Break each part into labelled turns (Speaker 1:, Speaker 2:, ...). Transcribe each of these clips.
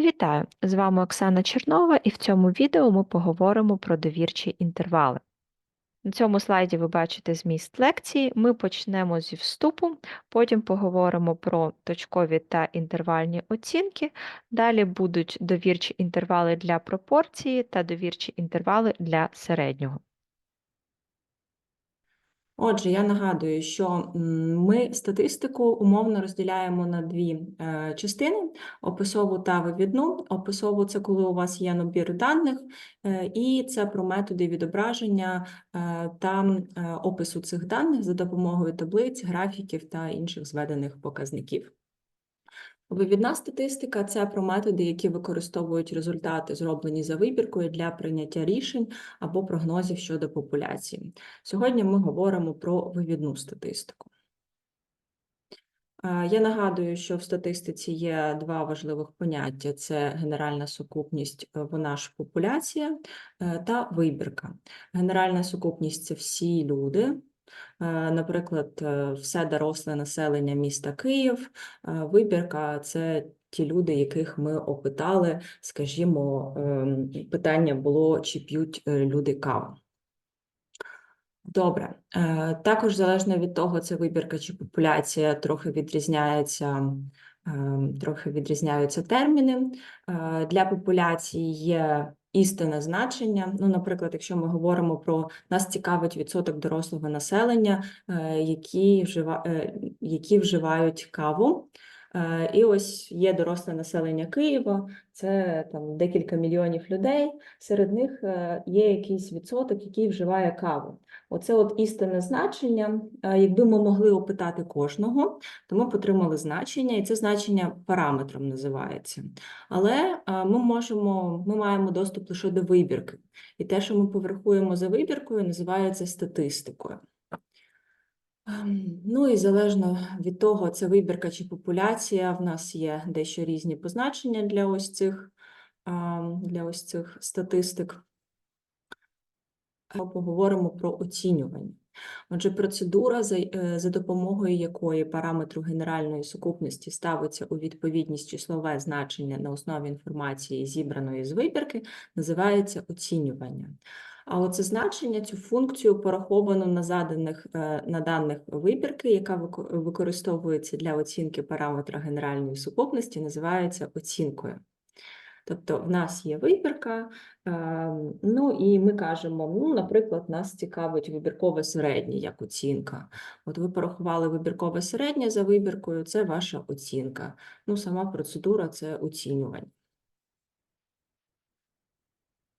Speaker 1: Вітаю! З вами Оксана Чернова, і в цьому відео ми поговоримо про довірчі інтервали. На цьому слайді ви бачите зміст лекції. Ми почнемо зі вступу, потім поговоримо про точкові та інтервальні оцінки. Далі будуть довірчі інтервали для пропорції та довірчі інтервали для середнього.
Speaker 2: Отже, я нагадую, що ми статистику умовно розділяємо на дві е, частини: описову та вивідну. Описову це коли у вас є набір даних, е, і це про методи відображення е, та опису цих даних за допомогою таблиць, графіків та інших зведених показників. Вивідна статистика це про методи, які використовують результати, зроблені за вибіркою для прийняття рішень або прогнозів щодо популяції. Сьогодні ми говоримо про вивідну статистику. Е, Я нагадую, що в статистиці є два важливих поняття: це генеральна сукупність, е, вона ж популяція, е, та вибірка. Генеральна сукупність це всі люди. Е, Наприклад, е, все доросле населення міста Київ. Е, Вибірка це ті люди, яких ми опитали. Скажімо, ем, питання було, чи п'ють люди каву. Добре. Також залежно від того, це вибірка чи популяція, трохи відрізняється, ем, трохи відрізняються терміни. Для популяції є істинне значення. Ну, наприклад, якщо ми говоримо про нас цікавить відсоток дорослого населення, е, які, вжива, е, вживають каву. Е, І ось є доросле населення Києва, це там декілька мільйонів людей. Серед них е, є якийсь відсоток, який вживає каву. Оце от істинне значення. Е, Якби ми могли опитати кожного, то ми отримали значення, і це значення параметром називається. Але ми можемо, ми маємо доступ лише до вибірки. І те, що ми поверхуємо за вибіркою, називається статистикою. Ем, Ну і залежно від того, це вибірка чи популяція, в нас є дещо різні позначення для ось цих, ем, для ось цих статистик. Поговоримо про оцінювання. Отже, процедура, е, за допомогою якої параметру генеральної сукупності ставиться у відповідність числове значення на основі інформації, зібраної з вибірки, називається оцінювання. А оце значення, цю функцію пораховано на заданих е, на даних вибірки, яка використовується для оцінки параметра генеральної сукупності, називається оцінкою. Тобто в нас є вибірка, е, ну і ми кажемо, ну, наприклад, нас цікавить вибіркове середнє як оцінка. От ви порахували вибіркове середнє за вибіркою, це ваша оцінка. Ну, сама процедура це оцінювання.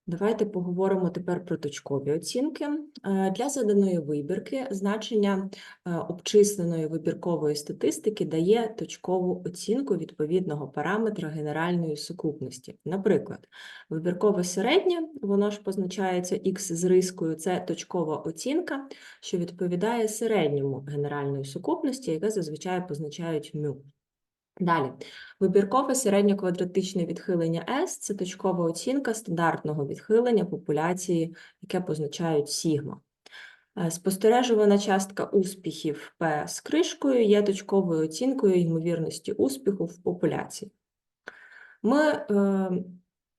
Speaker 2: Давайте поговоримо тепер про точкові оцінки. Е, Для заданої вибірки значення е, обчисленої вибіркової статистики дає точкову оцінку відповідного параметра генеральної сукупності. Наприклад, вибіркове середнє, воно ж позначається х з рискою, це точкова оцінка, що відповідає середньому генеральної сукупності, яке зазвичай позначають μ. Далі, вибіркове середньоквадратичне відхилення S – це точкова оцінка стандартного відхилення популяції, яке позначають сігма. Е, Спостережувана частка успіхів P з кришкою є точковою оцінкою ймовірності успіху в популяції. Ми, е,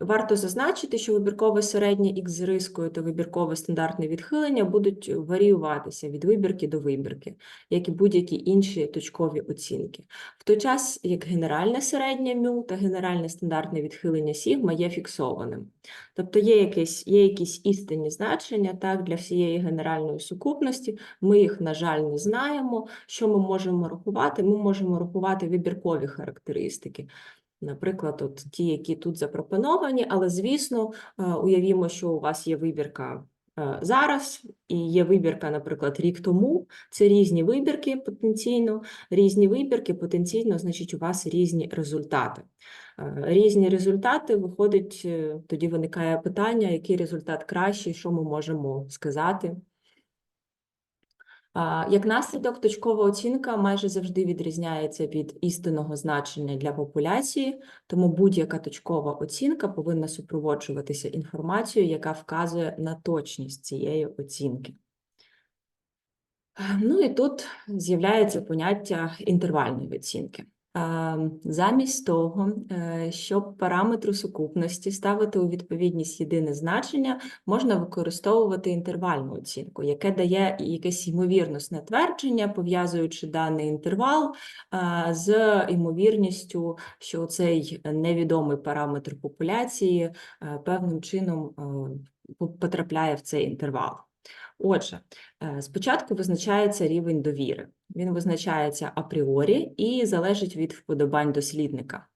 Speaker 2: варто зазначити, що вибіркове середнє х з рискою та вибіркове стандартне відхилення будуть варіюватися від вибірки до вибірки, як і будь-які інші точкові оцінки. В той час, як генеральне середнє μ та генеральне стандартне відхилення сігма є фіксованим. Тобто є якісь, є якісь істинні значення так, для всієї генеральної сукупності, ми їх, на жаль, не знаємо. Що ми можемо рахувати? Ми можемо рахувати вибіркові характеристики. Наприклад, от ті, які тут запропоновані, але, звісно, е, уявімо, що у вас є вибірка е, зараз і є вибірка, наприклад, рік тому. Це різні вибірки потенційно, різні вибірки потенційно, значить, у вас різні результати. Е, Різні результати виходить, тоді виникає питання, який результат кращий, що ми можемо сказати. Як наслідок, точкова оцінка майже завжди відрізняється від істинного значення для популяції, тому будь-яка точкова оцінка повинна супроводжуватися інформацією, яка вказує на точність цієї оцінки. Е, Ну і тут з'являється поняття інтервальної оцінки. Замість того, е, щоб параметру сукупності ставити у відповідність єдине значення, можна використовувати інтервальну оцінку, яке дає якесь ймовірностне твердження, пов'язуючи даний інтервал з ймовірністю, що цей невідомий параметр популяції е, певним чином е, по- потрапляє в цей інтервал. Отже, е, спочатку визначається рівень довіри. Він визначається апріорі і залежить від вподобань дослідника.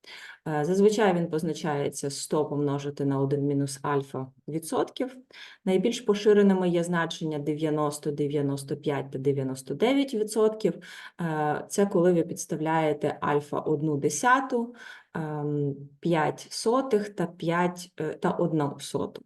Speaker 2: Е, Зазвичай він позначається 100 помножити на 1 мінус альфа відсотків. Найбільш поширеними є значення 90, 95 та 99 відсотків. Е, Це коли ви підставляєте альфа 1 десяту, ем, 5 сотих та 5 е, та 1 соту.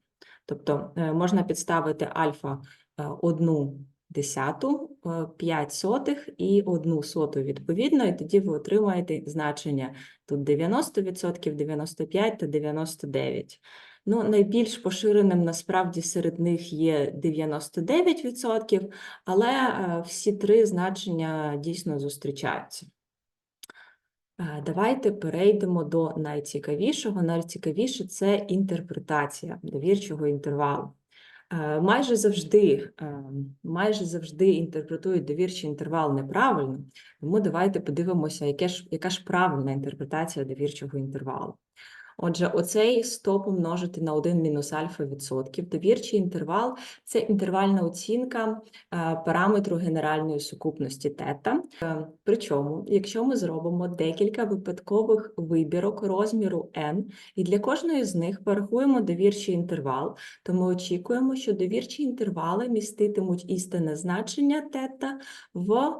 Speaker 2: Тобто е, можна підставити альфа е, одну десяту, е, 5 сотих і одну соту відповідно, і тоді ви отримаєте значення тут 90%, 95 та 99. Ну, найбільш поширеним насправді серед них є 99%, але всі три значення дійсно зустрічаються. Давайте перейдемо до найцікавішого. Найцікавіше це інтерпретація довірчого інтервалу. Е, Майже завжди, е, майже завжди інтерпретують довірчий інтервал неправильно, тому давайте подивимося, яке ж, яка ж правильна інтерпретація довірчого інтервалу. Отже, оцей 100 помножити на 1 мінус альфа відсотків. Довірчий інтервал – це інтервальна оцінка е, параметру генеральної сукупності тета. Е, Причому, якщо ми зробимо декілька випадкових вибірок розміру n, і для кожної з них порахуємо довірчий інтервал, то ми очікуємо, що довірчі інтервали міститимуть істинне значення тета в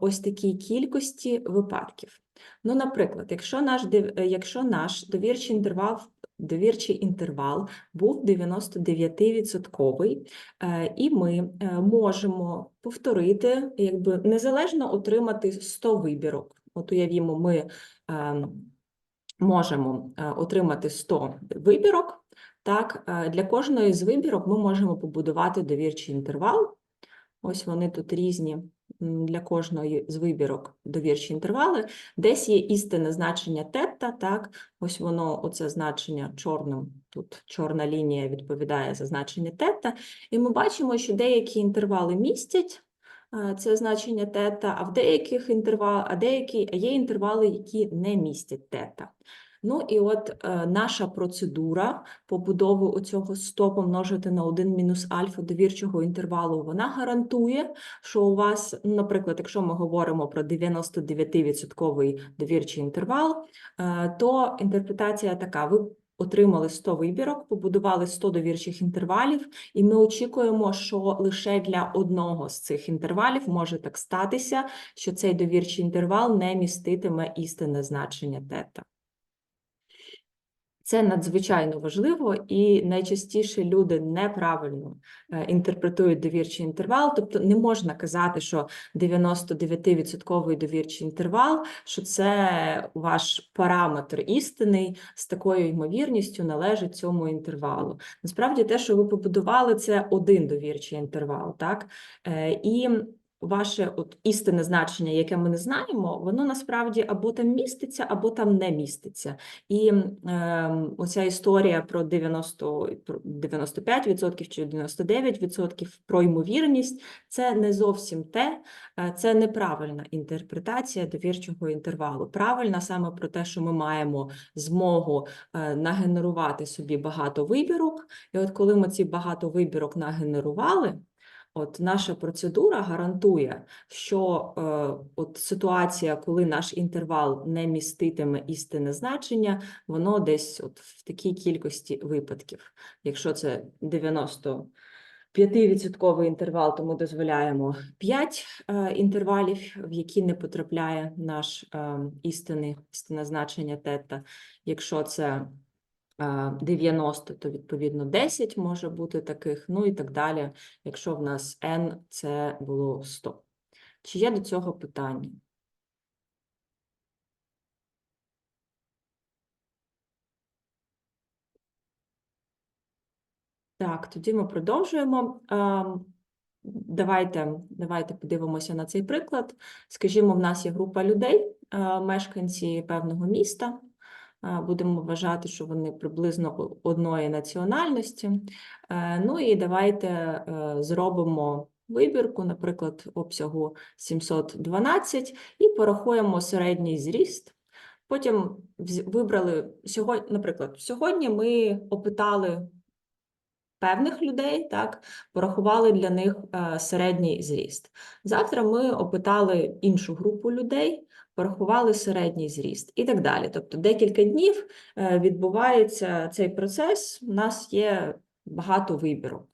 Speaker 2: ось такій кількості випадків. Ну, наприклад, якщо наш, е, якщо наш довірчий інтервал, довірчий інтервал був 99%, е, і ми е, можемо повторити, якби незалежно отримати 100 вибірок. От уявімо, ми е, можемо е, отримати 100 вибірок. Так, е, для кожної з вибірок ми можемо побудувати довірчий інтервал. Ось вони тут різні для кожної з вибірок довірчі інтервали. Десь є істинне значення тета, так, ось воно, оце значення чорним, тут чорна лінія відповідає за значення тета, і ми бачимо, що деякі інтервали містять е, це значення тета, а в деяких інтервал, а деякі а є інтервали, які не містять тета. Ну і от е, наша процедура побудови оцього 100 помножити на 1 мінус альфа довірчого інтервалу, вона гарантує, що у вас, ну, наприклад, якщо ми говоримо про 99% довірчий інтервал, е, то інтерпретація така: ви отримали 100 вибірок, побудували 100 довірчих інтервалів, і ми очікуємо, що лише для одного з цих інтервалів може так статися, що цей довірчий інтервал не міститиме істинне значення тета. Це надзвичайно важливо, і найчастіше люди неправильно е, інтерпретують довірчий інтервал. Тобто не можна казати, що 99% довірчий інтервал, що це ваш параметр істинний з такою ймовірністю належить цьому інтервалу. Насправді, те, що ви побудували, це один довірчий інтервал, так? Е, І ваше от істинне значення, яке ми не знаємо, воно насправді або там міститься, або там не міститься. І е, оця історія про 90, про 95% чи 99% про ймовірність це не зовсім те, е, це неправильна інтерпретація довірчого інтервалу. Правильна саме про те, що ми маємо змогу е, нагенерувати собі багато вибірок. І от коли ми ці багато вибірок нагенерували, От наша процедура гарантує, що е, от ситуація, коли наш інтервал не міститиме істинне значення, воно десь от в такій кількості випадків. Якщо це 95% інтервал, то ми дозволяємо 5 е, інтервалів, в які не потрапляє наш е, істинне, істинне значення тета. Якщо це 90, то відповідно 10 може бути таких, ну і так далі, якщо в нас n це було 100. Чи є до цього питання? Так, тоді ми продовжуємо. Давайте, давайте подивимося на цей приклад. Скажімо, в нас є група людей, мешканці певного міста. Будемо вважати, що вони приблизно одної національності. Е, Ну і давайте е, зробимо вибірку, наприклад, обсягу 712, і порахуємо середній зріст. Потім вибрали сьогодні, наприклад, сьогодні ми опитали певних людей, так, порахували для них е, середній зріст. Завтра ми опитали іншу групу людей, порахували середній зріст і так далі. Тобто декілька днів е, відбувається цей процес. У нас є багато вибірок.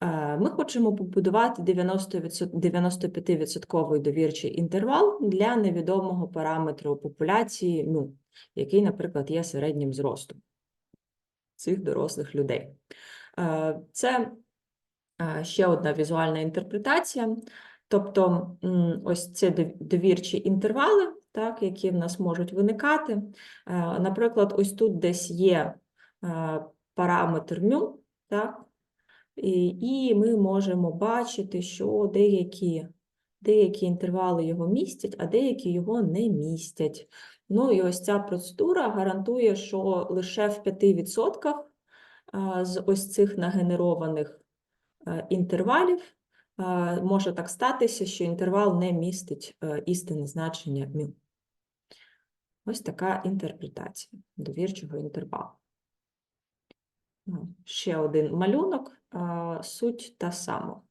Speaker 2: Е, Ми хочемо побудувати 95% довірчий інтервал для невідомого параметру популяції, ну, який, наприклад, є середнім зростом цих дорослих людей. Е, Це ще одна візуальна інтерпретація. Тобто, ось ці довірчі інтервали, так, які в нас можуть виникати. Е, Наприклад, ось тут десь є е, параметр μ, так, і, ми можемо бачити, що деякі, деякі інтервали його містять, а деякі його не містять. Ну і ось ця процедура гарантує, що лише в 5% з ось цих нагенерованих е, інтервалів може так статися, що інтервал не містить істинне значення μ. Ось така інтерпретація довірчого інтервалу. Ну, Ще один малюнок, суть та сама.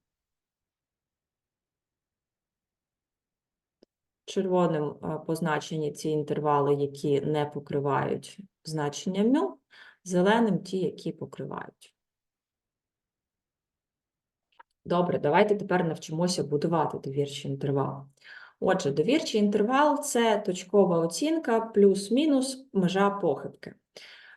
Speaker 2: Червоним позначені ці інтервали, які не покривають значення μ, зеленим ті, які покривають. Добре, давайте тепер навчимося будувати довірчий інтервал. Отже, довірчий інтервал це точкова оцінка плюс-мінус межа похибки.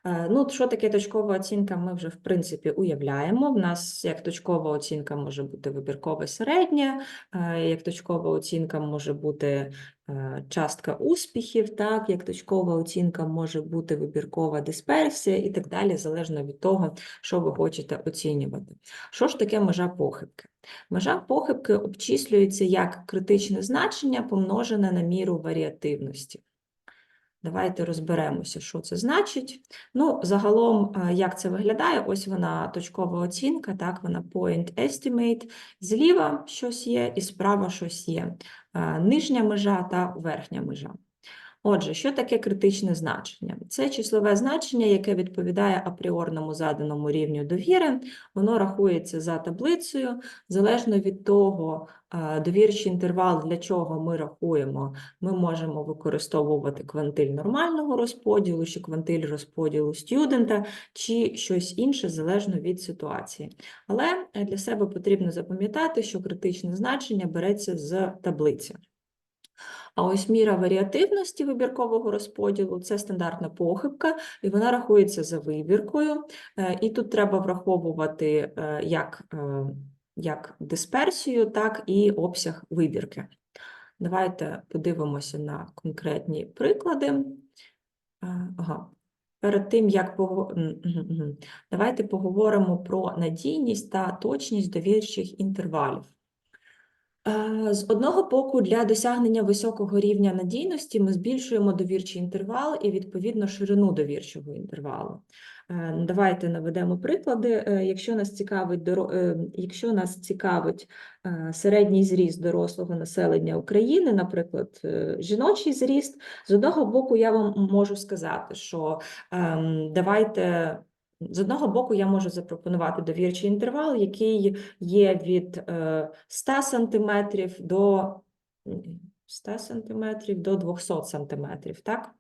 Speaker 2: Е, Ну, що таке точкова оцінка, ми вже в принципі уявляємо. В нас як точкова оцінка може бути вибіркове середнє, е, як точкова оцінка може бути е, частка успіхів, так, як точкова оцінка може бути вибіркова дисперсія і так далі, залежно від того, що ви хочете оцінювати. Що ж таке межа похибки? Межа похибки обчислюється як критичне значення, помножене на міру варіативності. Давайте розберемося, що це значить. Ну, загалом, е, як це виглядає? Ось вона точкова оцінка, так, вона point estimate. Зліва щось є і справа щось є. Е, Нижня межа та верхня межа. Отже, що таке критичне значення? Це числове значення, яке відповідає апріорному заданому рівню довіри. Воно рахується за таблицею, залежно від того, е, довірчий інтервал, для чого ми рахуємо, ми можемо використовувати квантиль нормального розподілу, чи квантиль розподілу студента, чи щось інше, залежно від ситуації. Але е, для себе потрібно запам'ятати, що критичне значення береться з таблиці. А ось міра варіативності вибіркового розподілу це стандартна похибка, і вона рахується за вибіркою. Е, І тут треба враховувати е, як, е, як дисперсію, так і обсяг вибірки. Давайте подивимося на конкретні приклади. Ага. Перед тим, як давайте поговоримо про надійність та точність довірчих інтервалів. Е, З одного боку, для досягнення високого рівня надійності ми збільшуємо довірчий інтервал і, відповідно, ширину довірчого інтервалу. Е, Давайте наведемо приклади. Е, Якщо нас цікавить, якщо нас цікавить середній зріст дорослого населення України, наприклад, жіночий зріст, з одного боку, я вам можу сказати, що ем, давайте. З одного боку, я можу запропонувати довірчий інтервал, який є від е, 100 сантиметрів до м, 100 сантиметрів до 200 сантиметрів, так?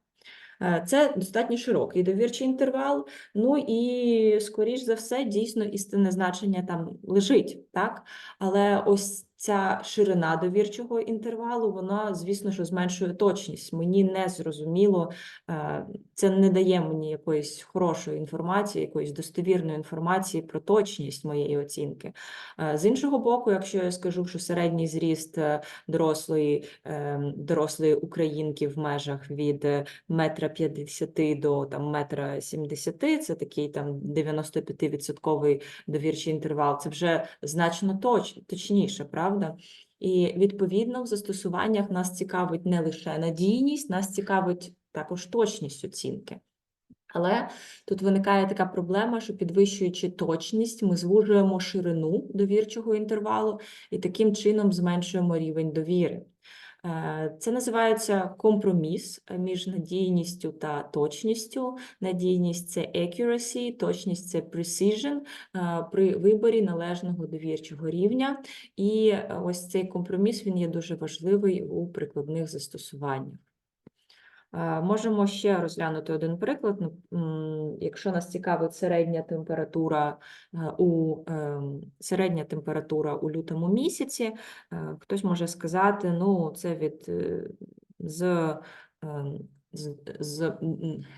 Speaker 2: Е, Це достатньо широкий довірчий інтервал. Ну і, скоріш за все, дійсно істинне значення там лежить, так? Але ось ця ширина довірчого інтервалу, вона, звісно, що зменшує точність. Мені не зрозуміло, е, це не дає мені якоїсь хорошої інформації, якоїсь достовірної інформації про точність моєї оцінки. Е, З іншого боку, якщо я скажу, що середній зріст е, дорослої, дорослої українки в межах від метра п'ятдесяти до там метра сімдесяти, це такий там 95% довірчий інтервал, це вже значно точ, точніше, правда? І відповідно в застосуваннях нас цікавить не лише надійність, нас цікавить також точність оцінки. Але тут виникає така проблема, що підвищуючи точність, ми звужуємо ширину довірчого інтервалу і таким чином зменшуємо рівень довіри. Е, Це називається компроміс між надійністю та точністю. Надійність це accuracy, точність це precision е, при виборі належного довірчого рівня. І е, ось цей компроміс він є дуже важливий у прикладних застосуваннях. Е, Можемо ще розглянути один приклад. Якщо нас цікавить середня температура е, у ем, середня температура у лютому місяці, е, хтось може сказати, ну це від е, з,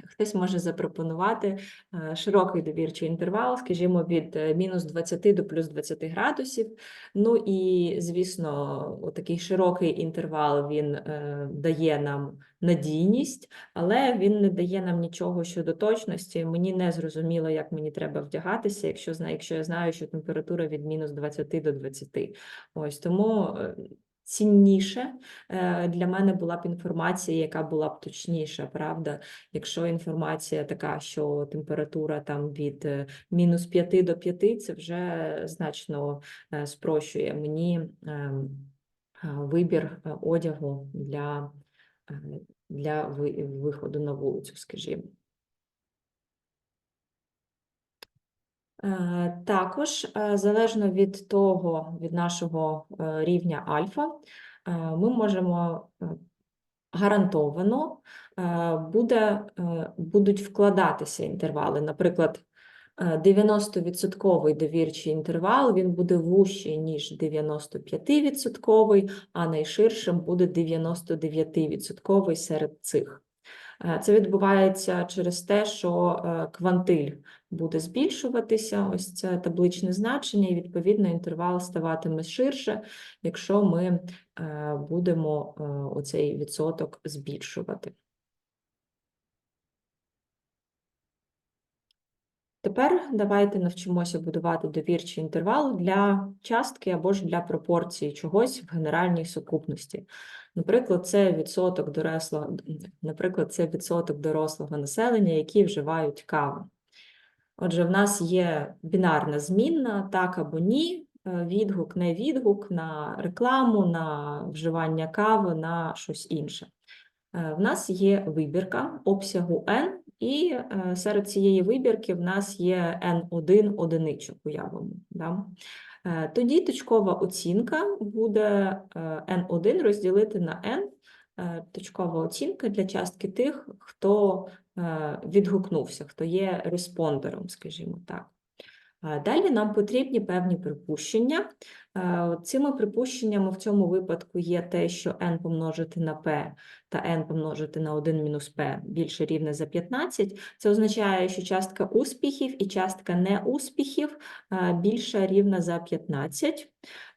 Speaker 2: хтось може запропонувати е, широкий довірчий інтервал, скажімо, від е, мінус 20 до плюс 20 градусів. Ну і звісно, такий широкий інтервал він е, дає нам надійність, але він не дає нам нічого щодо точності. Мені не зрозуміло, як мені треба вдягатися, якщо якщо я знаю, що температура від мінус 20 до 20. Ось тому цінніше е, для мене була б інформація, яка була б точніша, правда? Якщо інформація така, що температура там від е, мінус 5 до 5, це вже значно е, спрощує мені ем, вибір одягу для для виходу на вулицю, скажімо. Також, е, залежно від того, від нашого е, рівня альфа, е, ми можемо е, гарантовано е, буде, е, будуть вкладатися інтервали. Наприклад, е, 90% довірчий інтервал він буде вужчий, ніж 95%, а найширшим буде 99% серед цих. Е, Це відбувається через те, що е, квантиль буде збільшуватися, ось це табличне значення, і відповідно інтервал ставатиме ширше, якщо ми е, будемо е, оцей відсоток збільшувати. Тепер давайте навчимося будувати довірчий інтервал для частки або ж для пропорції чогось в генеральній сукупності. Наприклад, це відсоток дорослого, наприклад, це відсоток дорослого населення, які вживають каву. Отже, в нас є бінарна змінна, так або ні, е, відгук, не відгук на рекламу, на вживання кави, на щось інше. Е, В нас є вибірка обсягу n, і е, серед цієї вибірки в нас є n1 одиничок, уявимо. Да? Тоді точкова оцінка буде е, n1 розділити на n, точкова оцінка для частки тих, хто відгукнувся, хто є респондером, скажімо так. Далі нам потрібні певні припущення. Е, Цими припущеннями в цьому випадку є те, що n помножити на p та n помножити на 1 мінус p більше рівне за 15. Це означає, що частка успіхів і частка неуспіхів е, більша рівна за 15.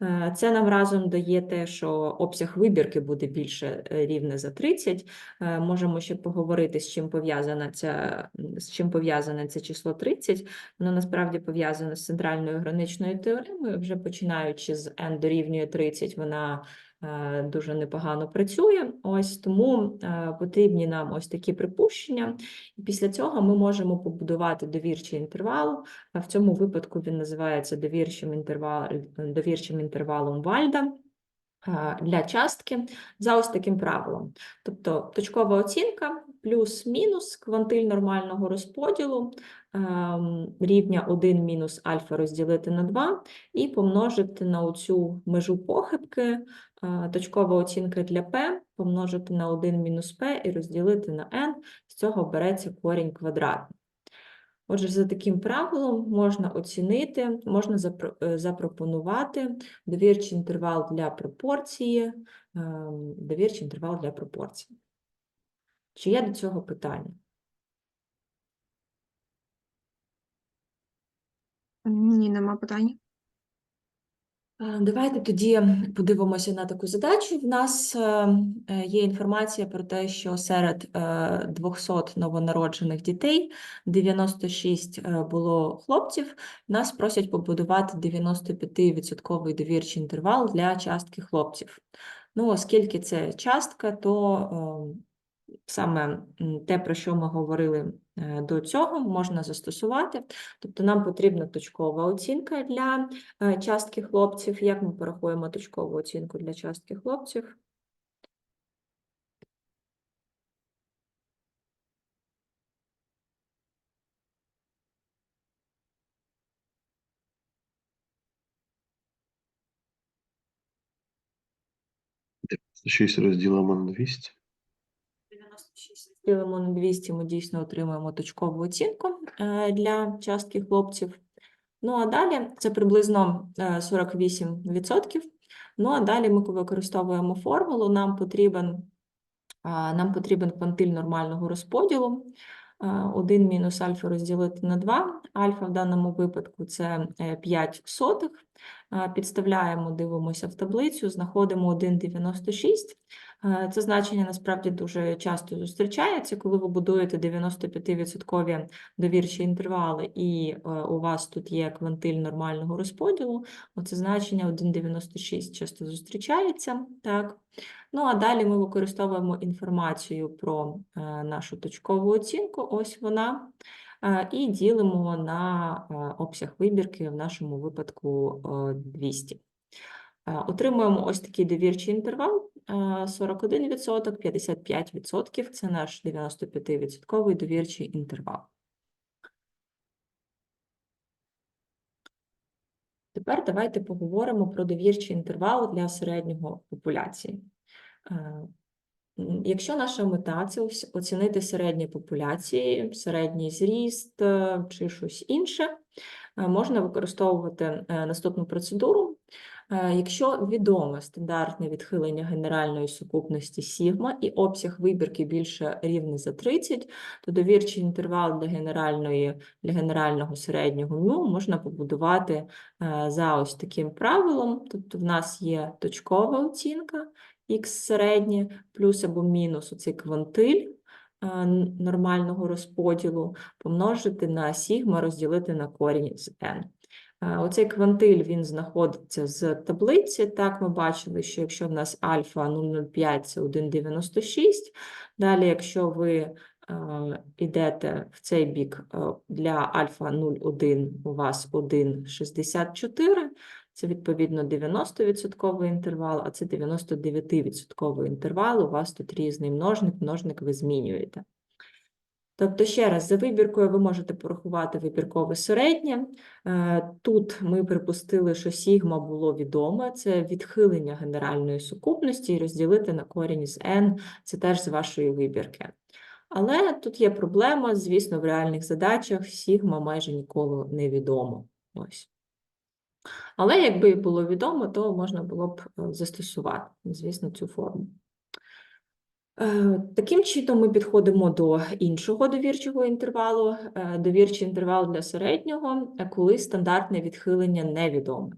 Speaker 2: Е, Це нам разом дає те, що обсяг вибірки буде більше рівне за 30. Е, Можемо ще поговорити, з чим пов'язане це, з чим пов'язане це число 30. Воно насправді пов'язане з центральною граничною теоремою. Вже починаючи з n дорівнює 30, вона е, дуже непогано працює. Ось тому е, потрібні нам ось такі припущення. І після цього ми можемо побудувати довірчий інтервал. В цьому випадку він називається довірчим, інтервал, довірчим інтервалом Вальда для частки за ось таким правилом. Тобто точкова оцінка плюс-мінус квантиль нормального розподілу рівня 1 мінус альфа розділити на 2 і помножити на оцю межу похибки е, точкова оцінка для p помножити на 1 мінус p і розділити на n, з цього береться корінь квадратний. Отже, за таким правилом можна оцінити, можна е, запропонувати довірчий інтервал для пропорції, ем, довірчий інтервал для пропорції. Чи є до цього питання?
Speaker 3: Ні, нема питань.
Speaker 2: Е, Давайте тоді подивимося на таку задачу. В нас е, е, є інформація про те, що серед е, 200 новонароджених дітей 96 е, було хлопців. Нас просять побудувати 95% довірчий інтервал для частки хлопців. Ну, оскільки це частка, то саме те, про що ми говорили до цього, можна застосувати. Тобто нам потрібна точкова оцінка для е, частки хлопців. Як ми порахуємо точкову оцінку для частки хлопців?
Speaker 3: 6 розділимо на 200.
Speaker 2: 96 ділимо на 200, ми дійсно отримаємо точкову оцінку е, для частки хлопців. Ну а далі це приблизно е, 48%. Ну а далі ми використовуємо формулу. Нам потрібен, нам потрібен квантиль нормального розподілу. 1 мінус альфа розділити на 2. Альфа в даному випадку це е, 5 сотих. Підставляємо, дивимося в таблицю, знаходимо 1,96. Е, Це значення насправді дуже часто зустрічається, коли ви будуєте 95% довірчі інтервали, і е, у вас тут є квантиль нормального розподілу. Оце значення 1,96 часто зустрічається. Так. Ну а далі ми використовуємо інформацію про е, нашу точкову оцінку. Ось вона. е, І ділимо на е, обсяг вибірки, в нашому випадку е, 200. Е, Отримуємо ось такий довірчий інтервал е, 41%, 55% – це наш 95% довірчий інтервал. Тепер давайте поговоримо про довірчий інтервал для середнього популяції. Е, Якщо наша мета це оцінити середні популяції, середній зріст е, чи щось інше, е, можна використовувати наступну процедуру. Е, Якщо відоме стандартне відхилення генеральної сукупності сігма і обсяг вибірки більше рівний за 30, то довірчий інтервал для генеральної для генерального середнього ну можна побудувати е, за ось таким правилом. Тобто в нас є точкова оцінка х середнє плюс або мінус оцей квантиль е, нормального розподілу помножити на сігма розділити на корінь з n. Оцей квантиль він знаходиться з таблиці. Так, ми бачили, що якщо в нас альфа 0,05 це 1,96. Далі, якщо ви йдете в цей бік для альфа 0,1 у вас 1,64, це відповідно 90% інтервал, а це 99% інтервал. У вас тут різний множник, множник ви змінюєте. Тобто, ще раз, за вибіркою ви можете порахувати вибіркове середнє. Е, Тут ми припустили, що сігма було відоме, це відхилення генеральної сукупності і розділити на корінь з n, це теж з вашої вибірки. Але тут є проблема, звісно, в реальних задачах сігма майже ніколи не відомо. Ось. Але якби було відомо, то можна було б е, застосувати, звісно, цю форму. Е, Таким чином ми підходимо до іншого довірчого інтервалу. Е, Довірчий інтервал для середнього, е, коли стандартне відхилення невідоме.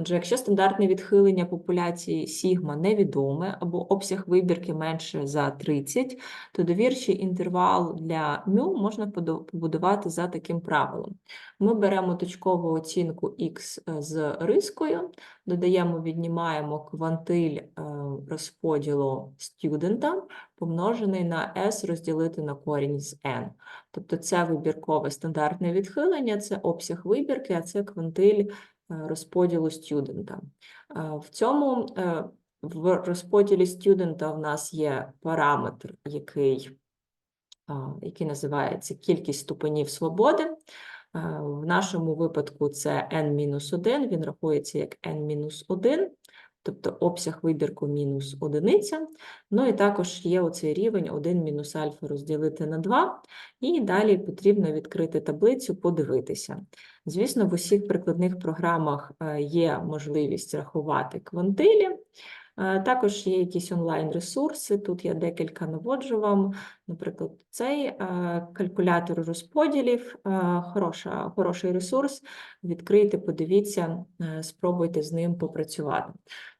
Speaker 2: Отже, якщо стандартне відхилення популяції сігма невідоме або обсяг вибірки менше за 30, то довірчий інтервал для мю можна побудувати за таким правилом. Ми беремо точкову оцінку х з рискою, додаємо, віднімаємо квантиль е, розподілу студента, помножений на s розділити на корінь з n. Тобто це вибіркове стандартне відхилення, це обсяг вибірки, а це квантиль е, розподілу студента. Е, В цьому е, в розподілі студента в нас є параметр, який, який називається кількість ступенів свободи. Е, В нашому випадку це n-1, він рахується як n-1, тобто обсяг вибірку мінус одиниця. Ну і також є оцей рівень 1 мінус альфа розділити на 2, і далі потрібно відкрити таблицю, подивитися. Звісно, в усіх прикладних програмах е, є можливість рахувати квантилі. Е, Також є якісь онлайн-ресурси. Тут я декілька наводжу вам. Наприклад, цей е, калькулятор розподілів, е, хороша, хороший ресурс. Відкрийте, подивіться, е, спробуйте з ним попрацювати.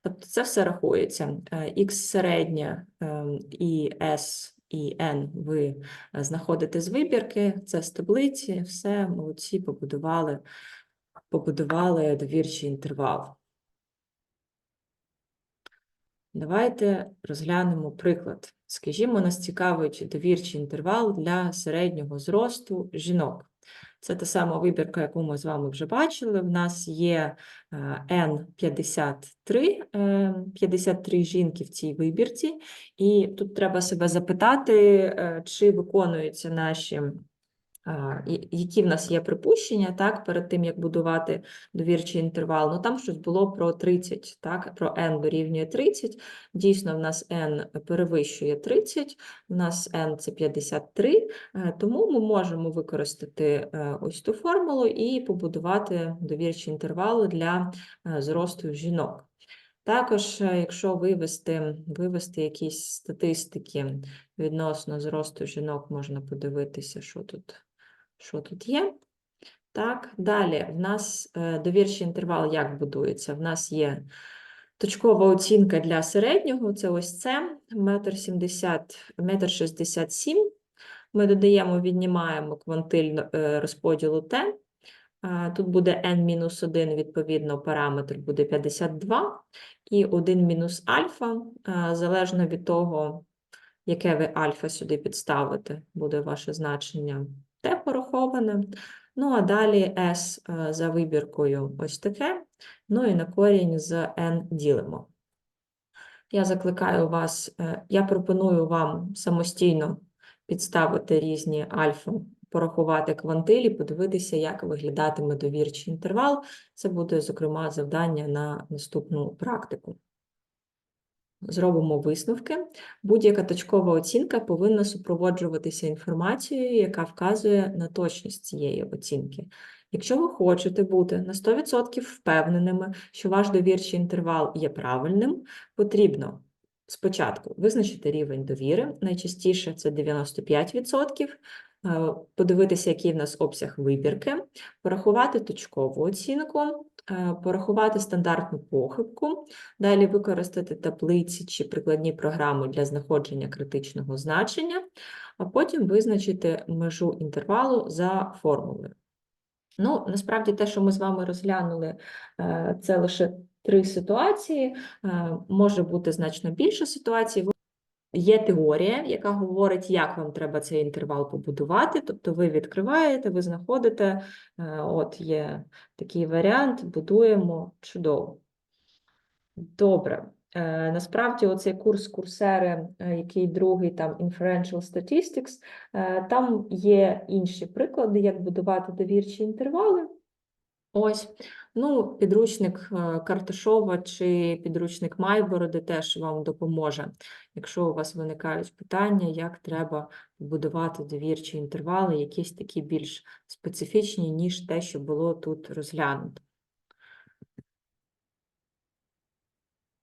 Speaker 2: Тобто це все рахується. Х середнє ем, і S і N ви е, знаходите з вибірки, це з таблиці, все, молодці, побудували, побудували довірчий інтервал. Давайте розглянемо приклад. Скажімо, нас цікавить довірчий інтервал для середнього зросту жінок. Це та сама вибірка, яку ми з вами вже бачили. В нас є е, N53, е, 53 жінки в цій вибірці, і тут треба себе запитати, е, чи виконуються наші, які в нас є припущення, так, перед тим, як будувати довірчий інтервал. Ну, там щось було про 30, так, про n дорівнює 30. Дійсно, в нас n перевищує 30, в нас n це 53, е, тому ми можемо використати е, ось ту формулу і побудувати довірчий інтервал для е, зросту жінок. Також, якщо вивести, вивести якісь статистики відносно зросту жінок, можна подивитися, що тут, що тут є. Так, далі в нас е, довірчий інтервал як будується? В нас є точкова оцінка для середнього, це ось це, метр сімдесят, метр шістдесят сім. Ми додаємо, віднімаємо квантиль е, розподілу Т. Тут буде n-1, відповідно, параметр буде 52, і 1 мінус альфа, залежно від того, яке ви альфа сюди підставите, буде ваше значення Т пораховане. Ну, а далі S за вибіркою ось таке, ну і на корінь з n ділимо. Я закликаю вас, е, я пропоную вам самостійно підставити різні альфа, порахувати квантилі, подивитися, як виглядатиме довірчий інтервал. Це буде, зокрема, завдання на наступну практику. Зробимо висновки. Будь-яка точкова оцінка повинна супроводжуватися інформацією, яка вказує на точність цієї оцінки. Якщо ви хочете бути на 100% впевненими, що ваш довірчий інтервал є правильним, потрібно спочатку визначити рівень довіри, найчастіше це 95%, е, подивитися, який в нас обсяг вибірки, порахувати точкову оцінку, порахувати стандартну похибку, далі використати таблиці чи прикладні програми для знаходження критичного значення, а потім визначити межу інтервалу за формулою. Ну, насправді, те, що ми з вами розглянули, е, це лише три ситуації. Е, Може бути значно більше ситуацій. Є теорія, яка говорить, як вам треба цей інтервал побудувати. Тобто ви відкриваєте, ви знаходите, е, от є такий варіант, будуємо чудово. Добре. Е, Насправді, оцей курс курсери, е, який другий, там Inferential Statistics, там є інші приклади, як будувати довірчі інтервали. Ось, ну, підручник е, Карташова чи підручник Майбороди теж вам допоможе, якщо у вас виникають питання, як треба будувати довірчі інтервали, якісь такі більш специфічні, ніж те, що було тут розглянуто.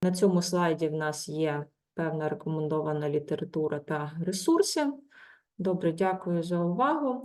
Speaker 2: На цьому слайді в нас є певна рекомендована література та ресурси. Добре, дякую за увагу.